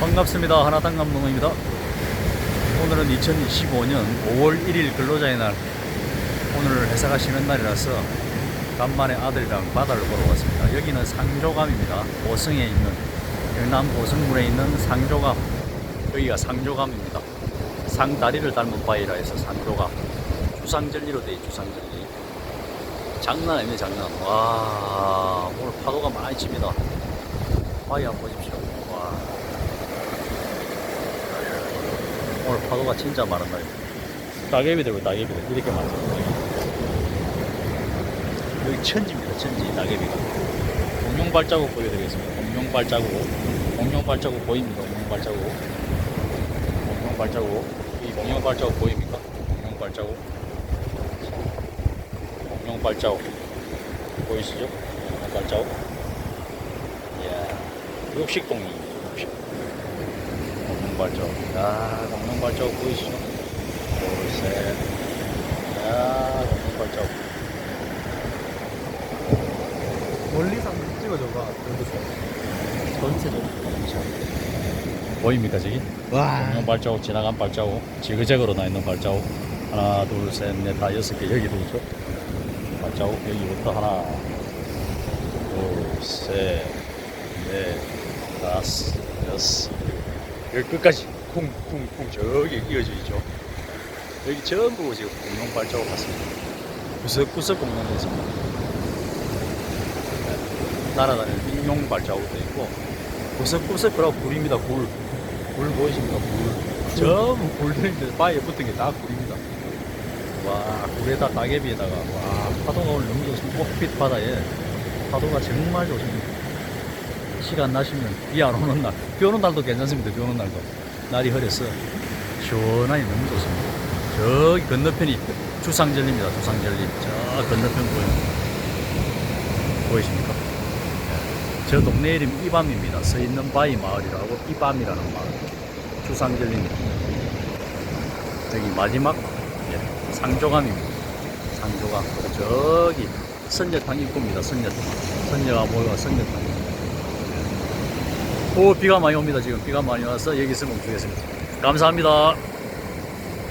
반갑습니다. 하나당 감독입니다. 오늘은 2025년 5월 1일 근로자의 날. 오늘 회사가 쉬는 날이라서 간만에 아들이랑 바다를 보러 왔습니다. 여기는 상조감입니다. 보성에 있는 경남 보성군에 있는 상조감. 여기가 상조감입니다. 상다리를 닮은 바위라 해서 상조감. 주상절리로 돼 있죠, 주상절리. 장난 아니네, 장난. 와, 오늘 파도가 많이 칩니다. 바위 한번 보십시오. 와. 오늘 파도가 진짜 많은 날입니다. 따개비들, 따개비들. 이렇게 많습니다. 여기 천지입니다, 천지, 따개비가. 공룡 발자국 보여드리겠습니다. 공룡 발자국. 공룡 발자국 보입니다, 공룡 발자국. 공룡 발자국. 이 공룡 발자국 보입니까? 공룡 발자국. 공룡 발자국. 보이시죠? 공룡 발자국. 이야, 육식동입 니다, 육식. 공룡 발자국. 야, 공룡 발자국 보이시죠? 둘, 셋. 야, 공룡 발자국. 멀리서 한번 찍어줘봐. 전체적으로. 보입니까, 저기? 와. 공룡 발자국 지나간 발자국 지그재그로 나 있는 발자국 하나 둘 셋 넷 다 여섯 개 여기도 있죠 발자국 여기부터 하나 둘 셋 넷 다섯 여섯 여기 끝까지 쿵쿵쿵 저기 이어져 있죠 여기 전부 지금 공룡 발자국 같습니다 구석구석 공룡이 있습니다 네. 날아다니는 인용 발자국도 있고 구석구석 그라고 굴입니다 굴 굴 보이십니까? 굴. 전부 굴들인데 바위에 붙은 게 다 굴입니다. 와, 굴에다 따개비에다가, 와, 파도가 오늘 너무 좋습니다. 꽃빛 바다에 파도가 정말 좋습니다. 시간 나시면 비 안 오는 날, 비 오는 날도 괜찮습니다. 비 오는 날도. 날이 흐려서 시원하니 너무 좋습니다. 저기 건너편이 주상절리입니다. 주상절리. 저 건너편 보여요. 보이십니까? 저 동네 이름 이밤입니다. 서 있는 바위 마을이라고 이밤이라는 마을. 주상절리입니다. 여기 마지막 예, 상조감입니다. 상조감. 저기 선녀탕 입구입니다. 선녀탕. 선녀가 모여가 선녀탕. 오 비가 많이 옵니다. 지금 비가 많이 와서 여기서 멈추겠습니다. 감사합니다.